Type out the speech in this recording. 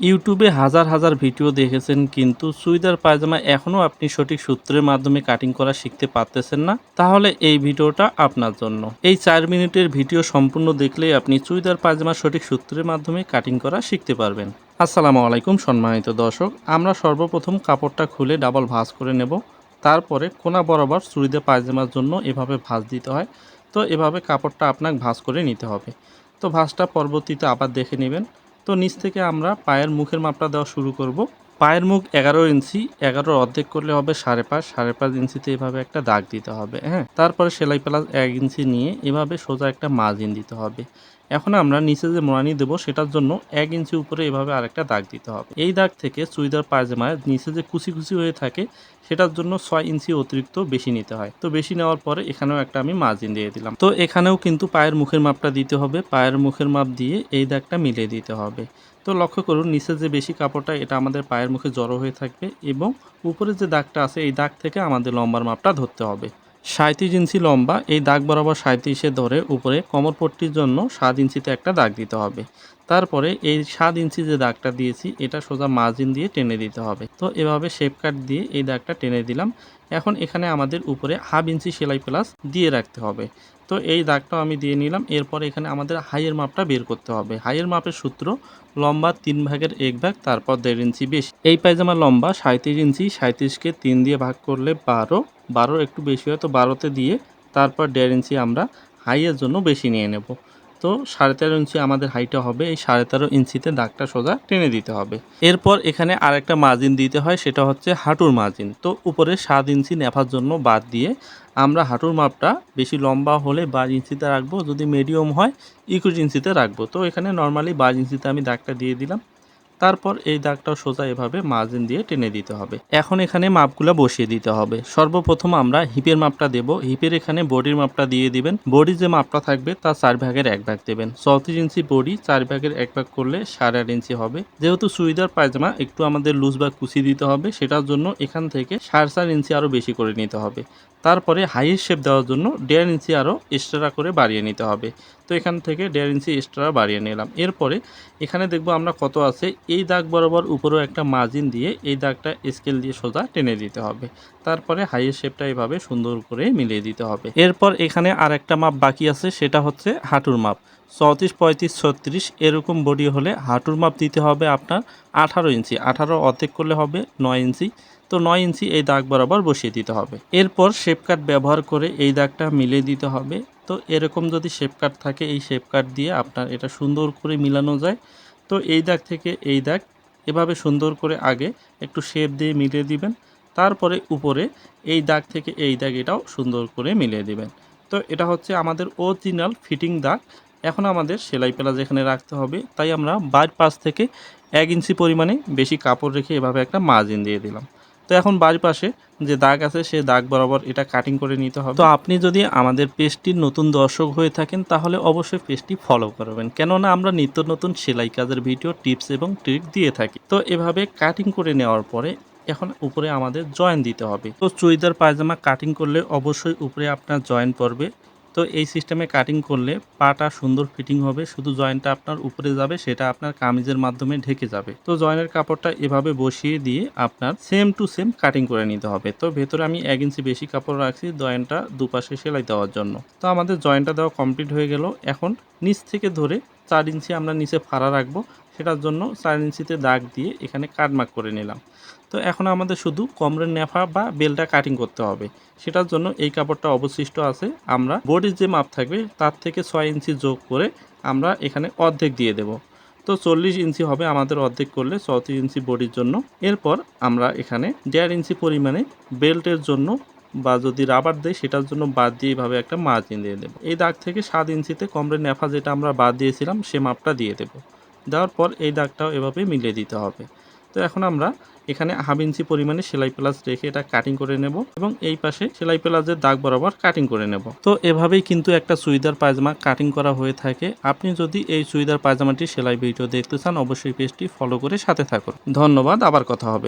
ইউটিউবে হাজার হাজার ভিডিও দেখেছেন, কিন্তু চুইদার পায়জামা এখনও আপনি সঠিক সূত্রের মাধ্যমে কাটিং করা শিখতে পারতেছেন না। তাহলে এই ভিডিওটা আপনার জন্য। এই চার মিনিটের ভিডিও সম্পূর্ণ দেখলেই আপনি চুইদার পায়জামা সঠিক সূত্রের মাধ্যমে কাটিং করা শিখতে পারবেন। আসসালামু আলাইকুম, সম্মানিত দর্শক। আমরা সর্বপ্রথম কাপড়টা খুলে ডাবল ভাঁজ করে নেব। তারপরে কোনা বরাবর চুড়িদার পায়জামার জন্য এভাবে ভাঁজ দিতে হয়। তো এভাবে কাপড়টা আপনাকে ভাঁজ করে নিতে হবে। তো ভাঁজটা পরবর্তীতে আবার দেখে নেবেন। তো নিচ থেকে আমরা পায়ের মুখের মাপটা দেওয়া শুরু করব। পায়ের মুখ এগারো ইঞ্চি, এগারোর অর্ধেক করলে হবে সাড়ে পাঁচ সাড়ে পাঁচ ইঞ্চিতে এভাবে একটা দাগ দিতে হবে হ্যাঁ? তারপরে সেলাই প্লাস এক ইঞ্চি নিয়ে এভাবে সোজা একটা মার্জিন দিতে হবে। এখন আমরা নিচে যে মোড়ানি দেবো, সেটার জন্য এক ইঞ্চি উপরে এভাবে আরেকটা দাগ দিতে হবে। এই দাগ থেকে চুইদার পায়জামায় নিচে যে কুচি কুচি হয়ে থাকে, সেটার জন্য ছয় ইঞ্চি অতিরিক্ত বেশি নিতে হয়। তো বেশি নেওয়ার পরে এখানেও একটা আমি মার্জিন দিয়ে দিলাম। তো এখানেও কিন্তু পায়ের মুখের মাপটা দিতে হবে। পায়ের মুখের মাপ দিয়ে এই দাগটা মিলিয়ে দিতে হবে। তো লক্ষ্য করুন, নিচে যে বেশি কাপড়টা, এটা আমাদের পায়ের মুখে জড়ো হয়ে থাকবে এবং উপরে যে দাগটা আছে, এই দাগ থেকে আমাদের লম্বার মাপটা ধরতে হবে। সাঁত্রিশ ইঞ্চি লম্বা, এই দাগ বরাবর সাঁত্রিশে ধরে উপরে কোমর পট্টির জন্য সাত ইঞ্চিতে একটা দাগ দিতে হবে। তারপরে এই সাত ইঞ্চি যে দাগটা দিয়েছি, এটা সোজা মার্জিন দিয়ে টেনে দিতে হবে। তো এভাবে শেপ কাট দিয়ে এই দাগটা টেনে দিলাম। এখন এখানে আমাদের উপরে হাফ ইঞ্চি সেলাই প্লাস দিয়ে রাখতে হবে। তো এই দাগটাও আমি দিয়ে নিলাম। এরপর এখানে আমাদের হাইয়ের মাপটা বের করতে হবে। হাইয়ের মাপের সূত্র লম্বা তিন ভাগের এক ভাগ, তারপর দেড় ইঞ্চি বেশি। এই পায়জামার লম্বা সাঁত্রিশ ইঞ্চি সাঁত্রিশকে তিন দিয়ে ভাগ করলে বারো। বারো একটু বেশি হয়, তো বারোতে দিয়ে তারপর দেড় ইঞ্চি আমরা হাইয়ের জন্য বেশি নিয়ে নেব। তো সাড়ে তেরো ইঞ্চি আমাদের হাইটে হবে, এই সাড়ে তেরো ইঞ্চিতে দাগটা সোজা টেনে দিতে হবে। এরপর এখানে আরেকটা মার্জিন দিতে হয়, সেটা হচ্ছে হাঁটুর মার্জিন তো উপরে সাত ইঞ্চি নেফার জন্য বাদ দিয়ে আমরা হাঁটুর মাপটা বেশি লম্বা হলে বারো ইঞ্চিতে রাখব, যদি মিডিয়াম হয়, একুশ ইঞ্চিতে রাখব। তো এখানে নর্মালি বার ইঞ্চিতে আমি দাগটা দিয়ে দিলাম। তারপর এই দাগটাও সোজা এভাবে মার্জিন দিয়ে টেনে দিতে হবে। এখন এখানে মাপগুলো বসিয়ে দিতে হবে। সর্বপ্রথম আমরা হিপের মাপটা দেব। হিপের এখানে বডির মাপটা দিয়ে দিবেন। বডির যে মাপটা থাকবে তা চার ভাগের এক ভাগ দেবেন। চৌত্রিশ ইঞ্চি বডি চার ভাগের এক ভাগ করলে সাড়ে আট ইঞ্চি হবে। যেহেতু চুড়িদার পায়জামা, একটু আমাদের লুজ বা কুচি দিতে হবে। সেটার জন্য এখান থেকে সাড়ে চার ইঞ্চি আরও বেশি করে নিতে হবে। তারপরে হাইয়েস্ট শেপ দেওয়ার জন্য দেড় ইঞ্চি আরও এক্সট্রা করে বাড়িয়ে নিতে হবে। তো এখান থেকে দেড় ইঞ্চি এক্সট্রা বাড়িয়ে নিলাম। এরপরে এখানে দেখব আমরা কত আছে। এই দাগ বরাবর উপরেও একটা মার্জিন দিয়ে এই দাগটা স্কেল দিয়ে সোজা টেনে দিতে হবে। তারপরে হাইয়েস্ট শেপটা এভাবে সুন্দর করে মিলিয়ে দিতে হবে। এরপর এখানে আর একটা মাপ বাকি আছে, সেটা হচ্ছে হাঁটুর মাপ চৌত্রিশ, পঁয়ত্রিশ, ছত্রিশ এরকম বডি হলে হাঁটুর মাপ দিতে হবে আপনার আঠারো ইঞ্চি। আঠারো অর্ধেক করলে হবে নয় ইঞ্চি। তো নয় ইঞ্চি এই দাগ বরাবর বসিয়ে দিতে হবে। এরপর শেপ কাট ব্যবহার করে এই দাগটা মিলিয়ে দিতে হবে। তো এরকম যদি শেপ কাট থাকে, এই শেপ কাট দিয়ে আপনার এটা সুন্দর করে মিলানো যায়। তো এই দাগ থেকে এই দাগ এভাবে সুন্দর করে আগে একটু শেপ দিয়ে মিলিয়ে দিবেন। তারপরে উপরে এই দাগ থেকে এই দাগ এটাও সুন্দর করে মিলিয়ে দিবেন। তো এটা হচ্ছে আমাদের অরিজিনাল ফিটিং দাগ। এখন আমাদের সেলাই পেলা যেখানে রাখতে হবে। তাই আমরা বাইর পাশ থেকে এক ইঞ্চি পরিমাণে বেশি কাপড় রেখে এভাবে একটা মার্জিন দিয়ে দিলাম। তো এখন বাড়ির পাশে যে দাগ আছে, সে দাগ বরাবর এটা কাটিং করে নিতে হবে। তো আপনি যদি আমাদের পেজটির নতুন দর্শক হয়ে থাকেন, তাহলে অবশ্যই পেজটি ফলো করবেন। কেননা আমরা নিত্য নতুন সেলাই কাজের ভিডিও টিপস এবং ট্রিক দিয়ে থাকি। তো এভাবে কাটিং করে নেওয়ার পরে এখন উপরে আমাদের জয়েন দিতে হবে। তো চুড়িদার পায়জামা কাটিং করলে অবশ্যই উপরে আপনার জয়েন পড়বে। তো এই সিস্টেমে কাটিং করলে পাটা সুন্দর ফিটিং হবে, শুধু জয়েন্টটা আপনার উপরে যাবে, সেটা আপনার কামিজের মাধ্যমে ঢেকে যাবে। তো জয়েনের কাপড়টা এভাবে বসিয়ে দিয়ে আপনার সেম টু সেম কাটিং করে নিতে হবে। তো ভেতরে আমি এক ইঞ্চি বেশি কাপড় রাখছি জয়েন্টটা দুপাশে সেলাই দেওয়ার জন্য। তো আমাদের জয়েন্টটা দেওয়া কমপ্লিট হয়ে গেল। এখন নিচ থেকে ধরে চার ইঞ্চি আমরা নিচে ফাড়া রাখব। সেটার জন্য চার ইঞ্চিতে দাগ দিয়ে এখানে কাটমার্ক করে নিলাম। তো এখন আমাদের শুধু কমরের নেফা বা বেলটা কাটিং করতে হবে। সেটার জন্য এই কাপড়টা অবশিষ্ট আছে। আমরা বডির যে মাপ থাকবে তার থেকে ছয় ইঞ্চি যোগ করে আমরা এখানে অর্ধেক দিয়ে দেব। তো চল্লিশ ইঞ্চি হবে আমাদের অর্ধেক করলে চৌত্রিশ ইঞ্চি বডির জন্য। এরপর আমরা এখানে দেড় ইঞ্চি পরিমাণে বেল্টের জন্য বা যদি রাবার দেয় সেটার জন্য বাদ দিয়ে এইভাবে একটা মার্জিন দিয়ে দেবো। এই দাগ থেকে সাত ইঞ্চিতে কমরের নেফা যেটা আমরা বাদ দিয়েছিলাম সে মাপটা দিয়ে দেবো। দেওয়ার পর এই দাগটাও এভাবে মিলিয়ে দিতে হবে। তো এখন আমরা এখানে হাফ ইঞ্চি পরিমাণে সেলাই প্লাস রেখে এটা কাটিং করে নেব এবং এই পাশে সেলাই প্লাসের দাগ বরাবর কাটিং করে নেব। তো এভাবেই কিন্তু একটা চুইদার পায়জামা কাটিং করা হয়ে থাকে। আপনি যদি এই চুইদার পায়জামাটি সেলাই ভিডিও দেখতে চান, অবশ্যই পেজটি ফলো করে সাথে থাকুন। ধন্যবাদ, আবার কথা হবে।